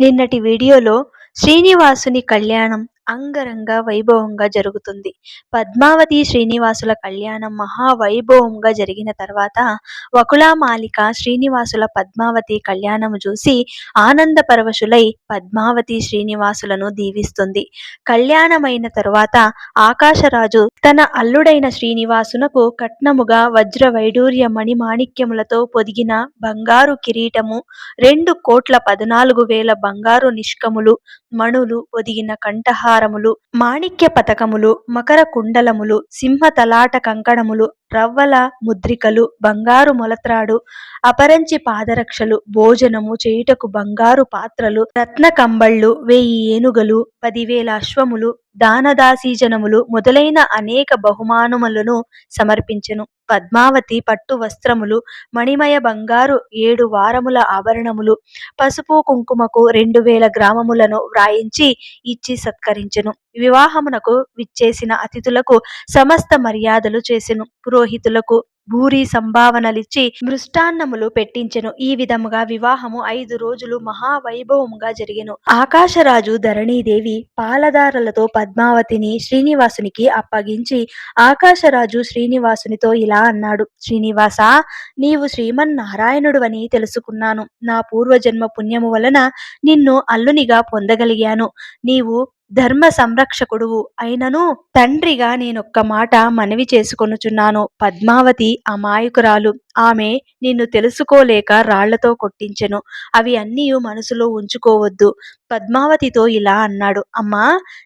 నిన్నటి వీడియోలో శ్రీనివాసుని కళ్యాణం అంగరంగ వైభవంగా జరుగుతుంది. పద్మావతి శ్రీనివాసుల కళ్యాణం మహావైభవంగా జరిగిన తర్వాత వకుళామాలిక శ్రీనివాసుల పద్మావతి కళ్యాణము చూసి ఆనంద పరవశులై పద్మావతి శ్రీనివాసులను దీవిస్తుంది. కళ్యాణమైన తరువాత ఆకాశరాజు తన అల్లుడైన శ్రీనివాసునకు కట్నముగా వజ్ర వైడూర్య మణిమాణిక్యములతో పొదిగిన బంగారు కిరీటము రెండు కోట్ల పద్నాలుగు వేల బంగారు నిష్కములు మణులు పొదిగిన అలంకారములు మాణిక్య పతకములు మకర కుండలములు సింహ తలాట కంకణములు రవ్వల ముద్రికలు బంగారు మొలత్రాడు అపరంచి పాదరక్షలు భోజనము చేయుటకు బంగారు పాత్రలు రత్న కంబళ్ళు వెయ్యి ఏనుగలు పదివేల అశ్వములు దానదాసీజనములు మొదలైన అనేక బహుమానములను సమర్పించెను. పద్మావతి పట్టు వస్త్రములు మణిమయ బంగారు ఏడు వారముల ఆభరణములు పసుపు కుంకుమకు రెండు వేల గ్రామములను వ్రాయించి ఇచ్చి సత్కరించెను. వివాహమునకు విచ్చేసిన అతిథులకు సమస్త మర్యాదలు చేసెను. పురోహితులకు భూరి సంభావనలిచ్చి మృష్టాన్నములు పెట్టించెను. ఈ విధముగా వివాహము ఐదు రోజులు మహావైభవముగా జరిగెను. ఆకాశరాజు ధరణీదేవి పాలదారలతో పద్మావతిని శ్రీనివాసునికి అప్పగించి ఆకాశరాజు శ్రీనివాసునితో ఇలా అన్నాడు. శ్రీనివాస నీవు శ్రీమన్నారాయణుడు అని తెలుసుకున్నాను. నా పూర్వజన్మ పుణ్యము వలన నిన్ను అల్లునిగా పొందగలిగాను. నీవు ధర్మ సంరక్షకుడువు అయినను తండ్రిగా నేనొక్క మాట మనవి చేసుకొనుచున్నాను. పద్మావతి అమాయకురాలు. ఆమె నిన్ను తెలుసుకోలేక రాళ్ళతో కొట్టించెను. అవి అన్నీ మనసులో ఉంచుకోవద్దు. పద్మావతితో ఇలా అన్నాడు. అమ్మా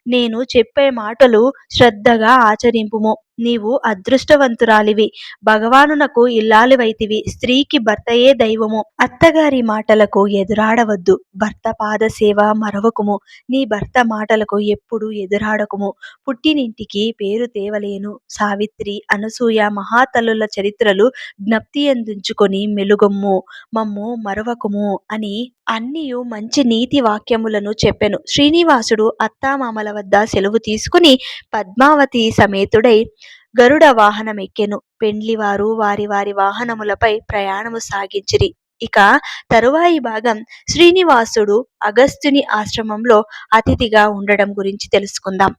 నేను చెప్పే మాటలు శ్రద్ధగా ఆచరింపుము. నీవు అదృష్టవంతురాలివి. భగవానునకు ఇల్లాలివైతివి. స్త్రీకి భర్తయే దైవము. అత్తగారి మాటలకు ఎదురాడవద్దు. భర్త పాద సేవ మరవకుము. నీ భర్త మాటలకు ఎప్పుడు ఎదురాడకుము. పుట్టినింటికి పేరు తేవలేను. సావిత్రి అనసూయ మహాతల్లుల చరిత్రలు జ్ఞప్తి అందించుకొని మెలుగొమ్ము మమ్ము మరవకుము అని అన్నియు మంచి నీతి వాక్యములను చెప్పెను. శ్రీనివాసుడు అత్తామామల వద్ద సెలవు తీసుకుని పద్మావతి సమేతుడై గరుడ వాహనమెక్కెను. పెండ్లివారు వారి వారి వాహనములపై ప్రయాణము సాగించిరి. ఇక తరువాయి భాగం శ్రీనివాసుడు అగస్త్యుని ఆశ్రమంలో అతిథిగా ఉండడం గురించి తెలుసుకుందాం.